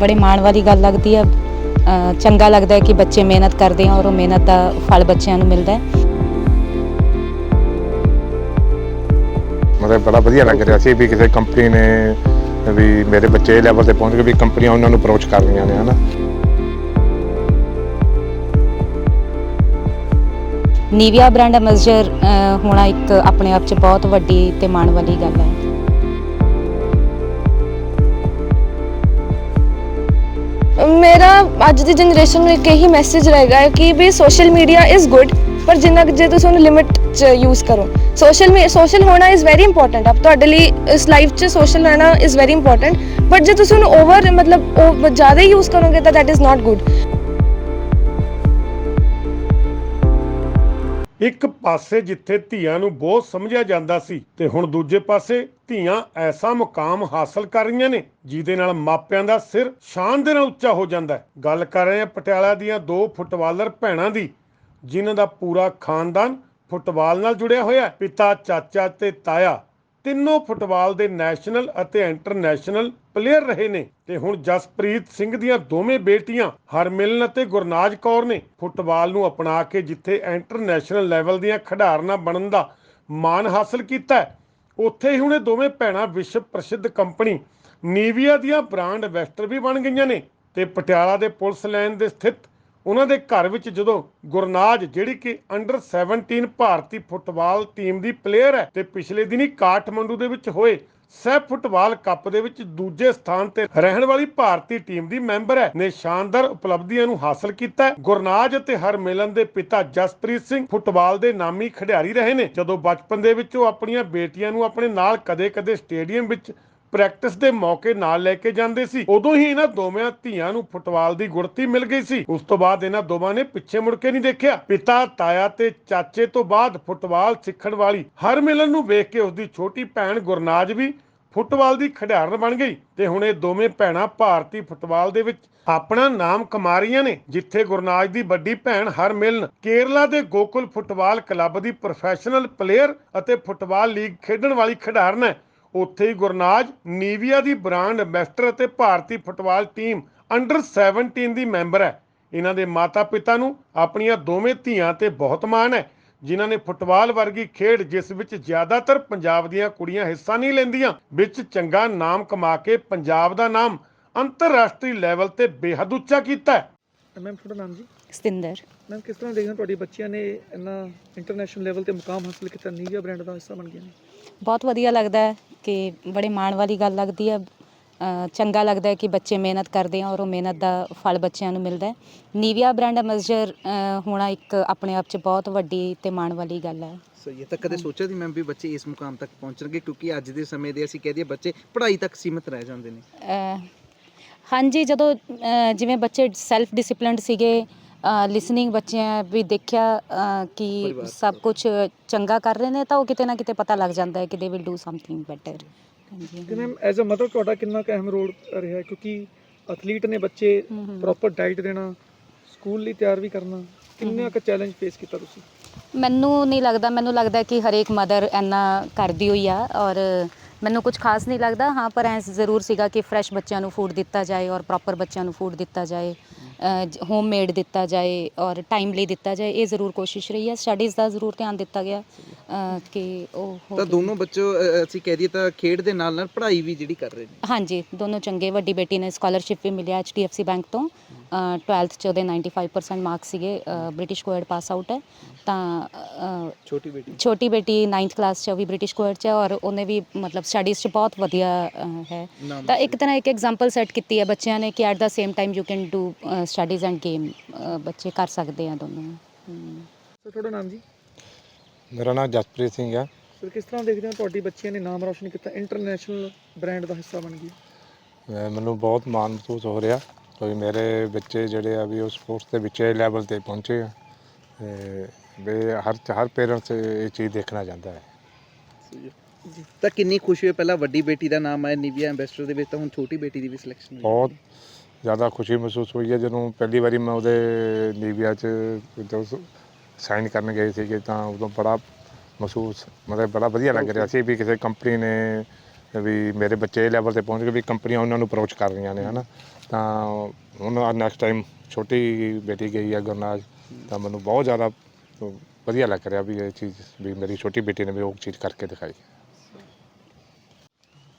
ਬੜੇ ਮਾਣ ਵਾਲੀ ਗੱਲ ਲੱਗਦੀ ਹੈ ਚੰਗਾ ਲੱਗਦਾ ਹੈ ਕਿ ਬੱਚੇ ਮਿਹਨਤ ਕਰਦੇ ਆ ਔਰ ਉਹ ਮਿਹਨਤ ਦਾ ਫਲ ਬੱਚਿਆਂ ਨੂੰ ਮਿਲਦਾ ਹੈ। ਮਤਲਬ ਬੜਾ ਵਧੀਆ ਲੱਗ ਰਿਹਾ ਸੀ ਵੀ ਕਿਸੇ ਕੰਪਨੀ ਨੇ ਵੀ ਮੇਰੇ ਬੱਚੇ ਲੈਵਲ ਤੇ ਪਹੁੰਚ ਗਏ ਵੀ ਕੰਪਨੀਆਂ ਉਹਨਾਂ ਨੂੰ ਅਪਰੋਚ ਕਰ ਰਹੀਆਂ ਨੇ ਹਨਾ। ਨੀਵੀਆ ਬ੍ਰਾਂਡ ਐਮਬੈਸਡਰ ਹੋਣਾ ਇੱਕ ਆਪਣੇ ਆਪ 'ਚ ਬਹੁਤ ਵੱਡੀ ਤੇ ਮਾਣ ਵਾਲੀ ਗੱਲ ਹੈ। ਮੇਰਾ ਅੱਜ ਦੀ ਜਨਰੇਸ਼ਨ ਨੂੰ ਇੱਕ ਇਹੀ ਮੈਸੇਜ ਰਹੇਗਾ ਕਿ ਵੀ ਸੋਸ਼ਲ ਮੀਡੀਆ ਇਜ਼ ਗੁੱਡ ਪਰ ਜਿੰਨਾ ਕੁ ਜੇ ਤੁਸੀਂ ਉਹਨੂੰ ਲਿਮਿਟ 'ਚ ਯੂਜ਼ ਕਰੋ। ਸੋਸ਼ਲ ਸੋਸ਼ਲ ਹੋਣਾ ਇਜ਼ ਵੈਰੀ ਇੰਪੋਰਟੈਂਟ ਆਪ ਤੁਹਾਡੇ ਲਈ ਇਸ ਲਾਈਫ 'ਚ ਸੋਸ਼ਲ ਰਹਿਣਾ ਇਜ਼ ਵੈਰੀ ਇੰਪੋਰਟੈਂਟ ਬਟ ਜੇ ਤੁਸੀਂ ਉਹਨੂੰ ਓਵਰ ਮਤਲਬ ਉਹ ਜ਼ਿਆਦਾ ਯੂਜ਼ ਕਰੋਗੇ ਤਾਂ ਦੈਟ ਇਜ਼ ਨਾਟ ਗੁੱਡ ਇੱਕ ਪਾਸੇ ਜਿੱਥੇ ਧੀਆਂ ਨੂੰ ਬਹੁਤ ਸਮਝਿਆ ਜਾਂਦਾ ਸੀ ਤੇ ਹੁਣ ਦੂਜੇ ਪਾਸੇ ਧੀਆਂ ਐਸਾ ਮੁਕਾਮ ਹਾਸਲ ਕਰ ਰਹੀਆਂ ਨੇ, ਜਿਹਦੇ ਨਾਲ ਮਾਪਿਆਂ ਦਾ ਸਿਰ ਸ਼ਾਨ ਦੇ ਨਾਲ ਉੱਚਾ ਹੋ ਜਾਂਦਾ ਹੈ। ਗੱਲ ਕਰ ਰਹੇ ਹਾਂ ਪਟਿਆਲਾ ਦੀਆਂ ਦੋ ਫੁੱਟਬਾਲਰ ਭੈਣਾਂ ਦੀ, ਜਿਨ੍ਹਾਂ ਦਾ ਪੂਰਾ ਖਾਨਦਾਨ ਫੁੱਟਬਾਲ ਨਾਲ ਜੁੜਿਆ ਹੋਇਆ ਹੈ। ਪਿਤਾ, ਚਾਚਾ ਤੇ ਤਾਇਆ ਤਿੰਨੋਂ ਫੁੱਟਬਾਲ ਦੇ ਨੈਸ਼ਨਲ ਅਤੇ ਇੰਟਰਨੈਸ਼ਨਲ ਪਲੇਅਰ ਰਹੇ ਨੇ ਤੇ ਹੁਣ ਜਸਪ੍ਰੀਤ ਸਿੰਘ ਦੀਆਂ ਦੋਵੇਂ ਬੇਟੀਆਂ ਹਰਮਿਲਨ ਅਤੇ ਗੁਰਨਾਜ ਕੌਰ ਨੇ ਫੁੱਟਬਾਲ ਨੂੰ ਅਪਣਾ ਕੇ ਜਿੱਥੇ ਇੰਟਰਨੈਸ਼ਨਲ ਲੈਵਲ ਦੀਆਂ ਖਿਡਾਰਨਾਂ ਬਣਨ ਦਾ ਮਾਣ ਹਾਸਲ ਕੀਤਾ ਉੱਥੇ ਹੀ ਹੁਣ ਇਹ ਦੋਵੇਂ ਭੈਣਾਂ ਵਿਸ਼ਵ ਪ੍ਰਸਿੱਧ ਕੰਪਨੀ ਨੀਵੀਆ ਦੀਆਂ ਬ੍ਰਾਂਡ ਐਂਬੈਸਡਰ ਵੀ ਬਣ ਗਈਆਂ ਨੇ ਤੇ ਪਟਿਆਲਾ ਦੇ ਪੁਲਿਸ ਲਾਈਨ ਦੇ ਸਥਿਤ ਉਹਨਾਂ ਦੇ ਘਰ ਵਿੱਚ ਜਦੋਂ ਗੁਰਨਾਜ, ਜਿਹੜੀ ਕਿ ਅੰਡਰ 17 ਭਾਰਤੀ ਫੁੱਟਬਾਲ ਟੀਮ ਦੀ ਪਲੇਅਰ ਹੈ ਤੇ ਪਿਛਲੇ ਦਿਨੀ ਕਾਠਮੰਡੂ ਦੇ ਵਿੱਚ ਹੋਏ ਸਹਿ ਫੁੱਟਬਾਲ ਕੱਪ ਦੇ ਵਿੱਚ ਦੂਜੇ ਸਥਾਨ ਤੇ ਰਹਿਣ ਵਾਲੀ ਭਾਰਤੀ ਟੀਮ ਦੀ ਮੈਂਬਰ ਹੈ। ਨੇ ਸ਼ਾਨਦਾਰ ਉਪਲਬਧੀਆਂ ਨੂੰ ਹਾਸਲ ਕੀਤਾ ਹੈ। ਗੁਰਨਾਜ ਅਤੇ ਹਰਮਿਲਨ ਦੇ ਪਿਤਾ ਜਸਪ੍ਰੀਤ ਸਿੰਘ ਫੁੱਟਬਾਲ ਦੇ ਨਾਮੀ ਖਿਡਾਰੀ ਰਹੇ ਨੇ। ਜਦੋਂ ਬਚਪਨ ਦੇ ਵਿੱਚ ਉਹ ਆਪਣੀਆਂ ਬੇਟੀਆਂ ਨੂੰ ਆਪਣੇ ਨਾਲ ਕਦੇ-ਕਦੇ ਸਟੇਡੀਅਮ ਵਿੱਚ ਪ੍ਰੈਕਟਿਸ ਦੇ ਮੌਕੇ ਨਾਲ ਲੈ ਕੇ ਜਾਂਦੇ ਸੀ। ਉਦੋਂ ਹੀ ਇਹਨਾਂ ਦੋਵਾਂ ਧੀਆਂ ਨੂੰ ਫੁੱਟਬਾਲ ਦੀ ਗੁੜਤੀ ਮਿਲ ਗਈ ਸੀ। ਉਸ ਤੋਂ ਬਾਅਦ ਇਹਨਾਂ ਦੋਵਾਂ ਨੇ ਪਿੱਛੇ ਮੁੜ ਕੇ ਨਹੀਂ ਦੇਖਿਆ। ਪਿਤਾ, ਤਾਇਆ ਤੇ ਚਾਚੇ ਤੋਂ ਬਾਅਦ ਫੁੱਟਬਾਲ ਸਿੱਖਣ ਵਾਲੀ ਹਰ ਨੂੰ ਵੇਖ ਕੇ ਉਸਦੀ ਛੋਟੀ ਭੈਣ ਗੁਰਨਾਜ ਵੀ ਫੁੱਟਬਾਲ ਦੀ ਖਿਡਾਰਨ ਬਣ ਗਈ ਤੇ ਹੁਣ ਇਹ ਦੋਵੇਂ ਭੈਣਾਂ ਭਾਰਤੀ ਫੁੱਟਬਾਲ ਦੇ ਵਿੱਚ ਆਪਣਾ ਨਾਮ ਕਮਾ ਰਹੀਆਂ ਨੇ, ਜਿੱਥੇ ਗੁਰਨਾਜ ਦੀ ਵੱਡੀ ਭੈਣ ਹਰਮਿਲਨ ਕੇਰਲਾ ਦੇ ਗੋਕੁਲ ਫੁੱਟਬਾਲ ਕਲੱਬ ਦੀ ਪ੍ਰੋਫੈਸ਼ਨਲ ਪਲੇਅਰ ਅਤੇ ਫੁੱਟਬਾਲ ਲੀਗ ਖੇਡਣ ਵਾਲੀ ਖਿਡਾਰਨ ਹੈ। ਉੱਥੇ ਹੀ ਗੁਰਨਾਜ ਨੀਵੀਆ ਦੀ ਬ੍ਰਾਂਡ ਐਂਬੈਸਡਰ ਅਤੇ ਭਾਰਤੀ ਫੁੱਟਬਾਲ ਟੀਮ ਅੰਡਰ 17 ਦੀ ਮੈਂਬਰ ਹੈ। ਇਹਨਾਂ ਦੇ ਮਾਤਾ-ਪਿਤਾ ਨੂੰ ਆਪਣੀਆਂ ਦੋਵੇਂ ਧੀਆਂ ਤੇ ਬਹੁਤ ਮਾਣ ਹੈ। ਜਿਨ੍ਹਾਂ ਨੇ ਫੁੱਟਬਾਲ ਵਰਗੀ ਖੇਡ ਜਿਸ ਵਿੱਚ ਜ਼ਿਆਦਾਤਰ ਪੰਜਾਬ ਦੀਆਂ ਕੁੜੀਆਂ ਹਿੱਸਾ ਨਹੀਂ ਲੈਂਦੀਆਂ ਵਿੱਚ ਚੰਗਾ ਨਾਮ ਕਮਾ ਕੇ ਪੰਜਾਬ ਦਾ ਨਾਮ ਅੰਤਰਰਾਸ਼ਟਰੀ ਲੈਵਲ ਤੇ ਬੇਹੱਦ ਉੱਚਾ ਕੀਤਾ ਹੈ। ਮੈਮ ਤੁਹਾਡਾ ਨਾਮ ਜੀ? ਸਤਿੰਦਰ। ਮੈਮ ਕਿਸ ਤਰ੍ਹਾਂ ਦੇਖਦੇ ਹੋ ਤੁਹਾਡੀ ਬੱਚੀਆਂ ਨੇ ਇੰਨਾ ਇੰਟਰਨੈਸ਼ਨਲ ਲੈਵਲ ਤੇ ਮੁਕਾਮ ਹਾਸਲ ਕੀਤਾ ਨੀਵੀਆ ਬ੍ਰਾਂਡ ਦਾ ਹਿੱਸਾ ਬਣ ਗਈਆਂ ਨੇ? ਬਹੁਤ ਵਧੀਆ ਲੱਗਦਾ ਹੈ। ਕਿ ਬੜੇ ਮਾਣ ਵਾਲੀ ਗੱਲ ਲੱਗਦੀ ਹੈ। ਚੰਗਾ ਲੱਗਦਾ ਹੈ ਕਿ ਬੱਚੇ ਮਿਹਨਤ ਕਰਦੇ ਆ ਔਰ ਉਹ ਮਿਹਨਤ ਦਾ ਫਲ ਬੱਚਿਆਂ ਨੂੰ ਮਿਲਦਾ ਹੈ। ਨੀਵੀਆ ਬ੍ਰਾਂਡ ਐਮਬੈਸਡਰ ਹੋਣਾ ਇੱਕ ਆਪਣੇ ਆਪ 'ਚ ਬਹੁਤ ਵੱਡੀ ਤੇ ਮਾਣ ਵਾਲੀ ਗੱਲ ਹੈ। ਸਹੀ ਤਾਂ ਕਦੇ ਸੋਚਿਆ ਸੀ ਮੈਮ ਵੀ ਬੱਚੇ ਇਸ ਮੁਕਾਮ ਤੱਕ ਪਹੁੰਚਣਗੇ ਕਿਉਂਕਿ ਅੱਜ ਦੇ ਸਮੇਂ ਦੇ ਅਸੀਂ ਕਹਿ ਦਈਏ ਬੱਚੇ ਪੜ੍ਹਾਈ ਤੱਕ ਸੀਮਿਤ ਰਹਿ ਜਾਂਦੇ ਨੇ। ਹਾਂਜੀ ਜਦੋਂ ਜਿਵੇਂ ਬੱਚੇ ਸੈਲਫ ਡਿਸਪਲਿਨਡ ਸੀਗੇ ਲਿਸਨਿੰਗ ਬੱਚਿਆਂ ਵੀ ਦੇਖਿਆ ਅ, ਕਿ ਪਰਿਵਾਰ ਸਭ ਕੁਝ ਚੰਗਾ ਕਰ ਰਹੇ ਨੇ ਤਾਂ ਉਹ ਕਿਤੇ ਨਾ ਕਿਤੇ ਪਤਾ ਲੱਗ ਜਾਂਦਾ ਹੈ ਕਿ they will do something better ਹਾਂਜੀ ਮੈਮ ਐਜ਼ ਅ ਮਦਰ ਤੁਹਾਡਾ ਕਿੰਨਾ ਕੁ ਅਹਿਮ ਰੋਲ ਰਿਹਾ ਹੈ? ਕਿਉਂਕਿ ਐਥਲੀਟ ਨੇ ਬੱਚੇ ਹਮ ਹਮ। ਪ੍ਰੋਪਰ ਡਾਈਟ ਦੇਣਾ ਸਕੂਲ ਲਈ ਤਿਆਰ ਵੀ ਕਰਨਾ ਕਿੰਨਾ ਕੁ ਚੈਲੰਜ ਫੇਸ ਕੀਤਾ ਤੁਸੀਂ? ਮੈਨੂੰ ਨਹੀਂ ਲੱਗਦਾ ਮੈਨੂੰ ਲੱਗਦਾ ਕਿ ਹਰੇਕ ਮਦਰ ਇੰਨਾ ਕਰਦੀ ਹੋਈ ਆ ਔਰ ਮੈਨੂੰ ਕੁਝ ਖਾਸ ਨਹੀਂ ਲੱਗਦਾ। ਹਾਂ ਪਰ ਐ ਜ਼ਰੂਰ ਸੀਗਾ ਕਿ ਫਰੈਸ਼ ਬੱਚਿਆਂ ਨੂੰ ਫੂਡ ਦਿੱਤਾ ਜਾਏ ਔਰ ਪ੍ਰੋਪਰ ਬੱਚਿਆਂ ਨੂੰ ਫੂਡ ਦਿੱਤਾ ਜਾਏ। ਹੋਮ ਮੇਡ ਦਿੱਤਾ ਜਾਏ ਔਰ ਟਾਈਮਲੀ ਦਿੱਤਾ ਜਾਏ, ਇਹ ਜ਼ਰੂਰ ਕੋਸ਼ਿਸ਼ ਰਹੀ ਹੈ। ਸਟੱਡੀਜ਼ ਦਾ ਜ਼ਰੂਰ ਧਿਆਨ ਦਿੱਤਾ ਗਿਆ। ਕਿ ਉਹ ਤਾਂ। ਦੋਨੋਂ ਬੱਚੋ ਅ, ਅਸੀਂ ਕਹਿ ਦਈਏ ਤਾਂ ਖੇਡ ਦੇ ਨਾਲ ਨਾਲ ਪੜ੍ਹਾਈ ਵੀ ਜਿਹੜੀ ਕਰ ਰਹੇ ਨੇ। ਹਾਂਜੀ ਦੋਨੋਂ ਚੰਗੇ ਵੱਡੀ ਬੇਟੀ ਨੇ ਸਕਾਲਰਸ਼ਿਪ ਵੀ ਮਿਲਿਆ HDFC ਬੈਂਕ ਤੋਂ। 12th ਚ ਉਹਦੇ 95% ਮਾਰਕਸ ਸੀਗੇ ਬ੍ਰਿਟਿਸ਼ ਕੋਐਡ ਪਾਸ ਆਊਟ ਹੈ। ਤਾਂ ਅ, ਛੋਟੀ ਬੇਟੀ। ਛੋਟੀ ਬੇਟੀ 9th ਕਲਾਸ 'ਚ ਉਹ ਵੀ ਬ੍ਰਿਟਿਸ਼ ਕੋਐਡ 'ਚ ਹੈ ਔਰ ਉਹਨੇ ਵੀ ਮਤਲਬ ਸਟੱਡੀਜ਼ 'ਚ ਬਹੁਤ ਵਧੀਆ ਅ, ਹੈ। ਨਾਮ ਤਾਂ ਇੱਕ ਤਰ੍ਹਾਂ ਇੱਕ ਐਗਜ਼ਾਮਪਲ ਸੈੱਟ ਕੀਤੀ ਹੈ ਬੱਚਿਆਂ ਨੇ ਕਿ at the same time you can do studies and game ਬੱਚੇ ਕਰ ਸਕਦੇ ਆ ਦੋਨੋਂ। ਹਮ। ਤੁਹਾਡਾ ਨਾਮ ਜੀ? ਮੇਰਾ ਨਾਮ ਜਸਪ੍ਰੀਤ ਸਿੰਘ ਹੈ। ਸਰ ਕਿਸ ਤਰ੍ਹਾਂ ਦੇਖਦੇ ਹੋ ਤੁਹਾਡੀ ਬੱਚੀਆਂ ਨੇ ਨਾਮ ਰੌਸ਼ਨ ਕੀਤਾ? ਇੰਟਰਨੈਸ਼ਨਲ ਬ੍ਰਾਂਡ ਦਾ ਹਿੱਸਾ ਬਣ ਗਈ। ਮੈਨੂੰ ਬਹੁਤ ਮਾਣ ਮਹਿਸੂਸ ਹੋ ਰਿਹਾ ਕਿਉਂਕਿ ਮੇਰੇ ਬੱਚੇ ਜਿਹੜੇ ਆ ਵੀ ਉਹ ਸਪੋਰਟਸ ਦੇ ਵਿੱਚ ਲੈਵਲ ਤੇ ਪਹੁੰਚੇ ਆ। ਤੇ ਵੀ ਹਰ ਹਰ ਪੇਰੈਂਟਸ ਇਹ ਚੀਜ਼ ਦੇਖਣਾ ਚਾਹੁੰਦਾ ਹੈ। ਤਾਂ ਕਿੰਨੀ ਖੁਸ਼ੀ ਹੋਈ? ਪਹਿਲਾਂ ਵੱਡੀ ਬੇਟੀ ਦਾ ਨਾਮ ਆਇਆ ਨੀਵੀਆ ਐਂਬੈਸਡਰ ਦੇ ਵਿੱਚ ਤਾਂ ਹੁਣ ਛੋਟੀ ਬੇਟੀ ਦੀ ਵੀ ਸਿਲੈਕਸ਼ਨ ਹੋਈ। ਬਹੁਤ ਜ਼ਿਆਦਾ ਖੁਸ਼ੀ ਮਹਿਸੂਸ ਹੋਈ ਹੈ। ਜਦੋਂ ਪਹਿਲੀ ਵਾਰੀ ਮੈਂ ਉਹਦੇ ਲੀਬੀਆ 'ਚ ਜਦੋਂ ਸਾਈਨ ਕਰਨ ਗਏ ਸੀਗੇ ਤਾਂ ਉਦੋਂ ਬੜਾ ਮਹਿਸੂਸ ਮਤਲਬ ਬੜਾ ਵਧੀਆ ਲੱਗ ਰਿਹਾ ਸੀ ਵੀ ਕਿਸੇ ਕੰਪਨੀ ਨੇ ਵੀ ਮੇਰੇ ਬੱਚੇ ਇਹ ਲੈਵਲ ਤੇ ਪਹੁੰਚ ਗਏ ਵੀ ਕੰਪਨੀਆਂ ਉਹਨਾਂ ਨੂੰ ਅਪਰੋਚ ਕਰ ਰਹੀਆਂ ਨੇ ਹਨਾ? ਤਾਂ ਹੁਣ ਨੈਕਸਟ ਟਾਈਮ ਛੋਟੀ ਬੇਟੀ ਗਈ ਹੈ ਗੁਰਨਾਜ ਤਾਂ ਮੈਨੂੰ ਬਹੁਤ ਜ਼ਿਆਦਾ ਵਧੀਆ ਲੱਗ ਰਿਹਾ ਵੀ ਇਹ ਚੀਜ਼ ਵੀ ਮੇਰੀ ਛੋਟੀ ਬੇਟੀ ਨੇ ਵੀ ਉਹ ਚੀਜ਼ ਕਰਕੇ ਦਿਖਾਈ।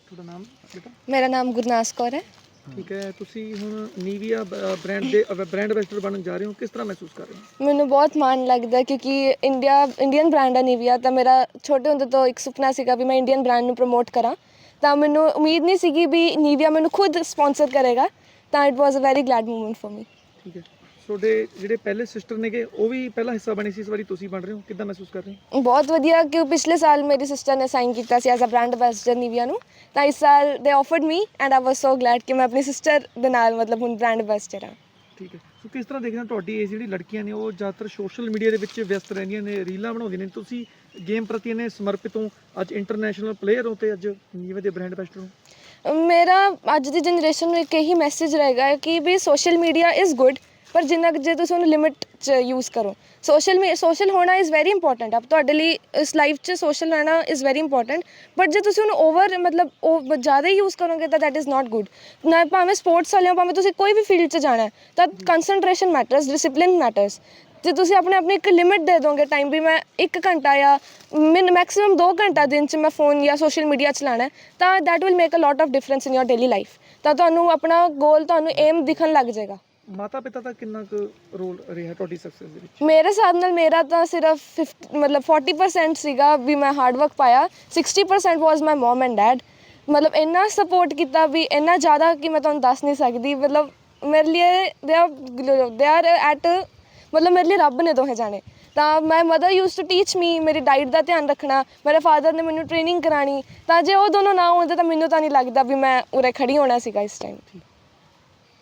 ਤੁਹਾਡਾ ਨਾਮ ਬੇਟਾ? ਮੇਰਾ ਨਾਮ ਗੁਰਨਾਸ ਕੌਰ ਹੈ। ਠੀਕ ਹੈ ਤੁਸੀਂ ਹੁਣ ਨੀਵੀਆ ਬ੍ਰਾਂਡ ਦੇ ਬ੍ਰਾਂਡ ਐਂਬੈਸਡਰ ਬਣਨ ਜਾ ਰਹੇ ਹੋ ਕਿਸ ਤਰ੍ਹਾਂ ਮਹਿਸੂਸ ਕਰ ਰਹੇ ਹੋ? ਮੈਨੂੰ ਬਹੁਤ ਮਾਣ ਲੱਗਦਾ ਕਿਉਂਕਿ ਇੰਡੀਆ ਇੰਡੀਅਨ ਬ੍ਰਾਂਡ ਹੈ ਨੀਵੀਆ ਤਾਂ ਮੇਰਾ ਛੋਟੇ ਹੁੰਦੇ ਤੋਂ ਇੱਕ ਸੁਪਨਾ ਸੀਗਾ ਵੀ ਮੈਂ ਇੰਡੀਅਨ ਬ੍ਰਾਂਡ ਨੂੰ ਪ੍ਰਮੋਟ ਕਰਾਂ। ਤਾਂ ਮੈਨੂੰ ਉਮੀਦ ਨਹੀਂ ਸੀਗੀ ਵੀ ਨੀਵੀਆ ਮੈਨੂੰ ਖੁਦ ਸਪਾਂਸਰ ਕਰੇਗਾ ਤਾਂ it was a very glad moment for me ਠੀਕ ਹੈ। ਤੁਹਾਡੇ ਜਿਹੜੇ ਪਹਿਲੇ ਸਿਸਟਰ ਨੇਗੇ ਉਹ ਵੀ ਪਹਿਲਾ ਹਿੱਸਾ ਬਣੇ ਸੀ ਇਸ ਵਾਰੀ ਤੁਸੀਂ ਬਣ ਰਹੇ ਹੋ? ਕਿੱਦਾਂ ਮਹਿਸੂਸ ਕਰ ਰਹੇ ਹੋ? ਬਹੁਤ ਵਧੀਆ ਕਿ ਪਿਛਲੇ ਸਾਲ ਮੇਰੀ ਸਿਸਟਰ ਨੇ ਸਾਈਨ ਕੀਤਾ ਸੀ as a brand ambassador Nivea ਨੂੰ ਤਾਂ ਇਸ ਸਾਲ ਦੇ ਆਫਰਡ ਮੀ ਐਂਡ ਆਈ ਵਾਸ ਸੋ ਗਲੈਡ ਕਿ ਮੈਂ ਆਪਣੀ ਸਿਸਟਰ ਦੇ ਨਾਲ ਮਤਲਬ ਹੁਣ ਬ੍ਰਾਂਡ ਐਂਬੈਸਡਰ ਹਾਂ। ਠੀਕ ਹੈ। ਸੋ ਕਿਸ ਤਰ੍ਹਾਂ ਦੇਖਦੇ ਹੋ ਤੁਹਾਡੀ ਏਜ ਜਿਹੜੀ ਲੜਕੀਆਂ ਨੇ ਉਹ ਜ਼ਿਆਦਾਤਰ ਸੋਸ਼ਲ ਮੀਡੀਆ ਦੇ ਵਿੱਚ ਵਿਅਸਤ ਰਹਿੰਦੀਆਂ ਨੇ ਰੀਲਾਂ ਬਣਾਉਂਦੀਆਂ ਨੇ ਤੁਸੀਂ ਗੇਮ ਪ੍ਰਤੀ ਨੇ ਸਮਰਪਿਤ ਹੋ ਅੱਜ ਇੰਟਰਨੈਸ਼ਨਲ ਪਲੇਅਰ ਹੋ ਤੇ ਅੱਜ ਨੀਵੇਂ ਦੇ ਬ੍ਰਾਂਡ ਐਂਬੈਸਡਰ ਹੋ? ਮੇਰਾ ਅੱਜ ਦੀ ਜਨਰੇਸ਼ਨ ਨੂੰ ਇੱਕ ਇਹੀ ਮੈਸੇਜ ਰਹੇਗਾ ਕਿ ਵੀ ਸੋਸ਼ਲ ਮੀਡੀਆ ਇਜ਼ ਗੁੱਡ ਪਰ ਜਿੰਨਾ ਕੁ ਜੇ ਤੁਸੀਂ ਉਹਨੂੰ ਲਿਮਿਟ 'ਚ ਯੂਜ਼ ਕਰੋ। ਸੋਸ਼ਲ ਮੀ ਸੋਸ਼ਲ ਹੋਣਾ ਇਜ਼ ਵੈਰੀ ਇੰਪੋਰਟੈਂਟ ਆਪ ਤੁਹਾਡੇ ਲਈ ਇਸ ਲਾਈਫ 'ਚ ਸੋਸ਼ਲ ਰਹਿਣਾ ਇਜ਼ ਵੈਰੀ ਇੰਪੋਰਟੈਂਟ ਬਟ ਜੇ ਤੁਸੀਂ ਉਹਨੂੰ ਓਵਰ ਮਤਲਬ ਉਹ ਜ਼ਿਆਦਾ ਹੀ ਯੂਜ਼ ਕਰੋਗੇ ਤਾਂ ਦੈਟ ਇਜ਼ ਨਾਟ ਗੁੱਡ ਨਾ ਭਾਵੇਂ ਸਪੋਰਟਸ ਵਾਲੇ ਹੋ ਭਾਵੇਂ ਤੁਸੀਂ ਕੋਈ ਵੀ ਫੀਲਡ 'ਚ ਜਾਣਾ ਹੈ, ਤਾਂ ਕਨਸੈਂਟਰੇਸ਼ਨ ਮੈਟਰਸ ਡਿਸਪਲਿਨ ਮੈਟਰਸ ਜੇ ਤੁਸੀਂ ਆਪਣੇ ਆਪਣੀ ਇੱਕ ਲਿਮਿਟ ਦੇ ਦੋਗੇ ਟਾਈਮ ਵੀ ਮੈਂ 1 ਘੰਟਾ ਜਾਂ ਮਿਨ ਮੈਕਸਿਮਮ 2 ਘੰਟਾ ਦਿਨ 'ਚ ਮੈਂ ਫੋਨ ਜਾਂ ਸੋਸ਼ਲ ਮੀਡੀਆ ਚਲਾਉਣਾ ਹੈ, ਤਾਂ that will make a lot of difference in your daily life ਤਾਂ ਤੁਹਾਨੂੰ ਆਪਣਾ ਗੋਲ ਤੁਹਾਨੂੰ ਏਮ ਦਿਖਣ ਲੱਗ ਜਾਏਗਾ। ਮਾਤਾ ਪਿਤਾ ਦਾ ਕਿੰਨਾ ਕੁ ਰੋਲ ਰਿਹਾ ਤੁਹਾਡੀ ਸਕਸੈਸ ਦੇ ਵਿੱਚ? ਮੇਰੇ ਹਿਸਾਬ ਨਾਲ ਮੇਰਾ ਤਾਂ ਸਿਰਫ 50 ਮਤਲਬ 40% ਸੀਗਾ ਵੀ ਮੈਂ ਹਾਰਡ ਵਰਕ ਪਾਇਆ। 60% ਵਾਸ ਮਾਈ ਮਮ ਐਂਡ ਡੈਡ ਮਤਲਬ ਇੰਨਾ ਸਪੋਰਟ ਕੀਤਾ ਵੀ, ਇੰਨਾ ਜ਼ਿਆਦਾ ਕਿ ਮੈਂ ਤੁਹਾਨੂੰ ਦੱਸ ਨਹੀਂ ਸਕਦੀ। ਮਤਲਬ ਮੇਰੇ ਲਈ they are they are at ਮਤਲਬ ਮੇਰੇ ਲਈ ਰੱਬ ਨੇ ਦੋਹੇ ਜਾਣੇ। ਤਾਂ ਮੈਂ mother used to teach me ਮੇਰੀ ਡਾਈਟ ਦਾ ਧਿਆਨ ਰੱਖਣਾ। ਮੇਰੇ ਫਾਦਰ ਨੇ ਮੈਨੂੰ ਟ੍ਰੇਨਿੰਗ ਕਰਾਣੀ ਤਾਂ ਜੇ ਉਹ ਦੋਨੋਂ ਨਾ ਹੁੰਦੇ ਤਾਂ ਮੈਨੂੰ ਤਾਂ ਨਹੀਂ ਲੱਗਦਾ ਵੀ ਮੈਂ ਉਰੇ ਖੜੀ ਹੋਣਾ ਸੀਗਾ ਇਸ ਟਾਈਮ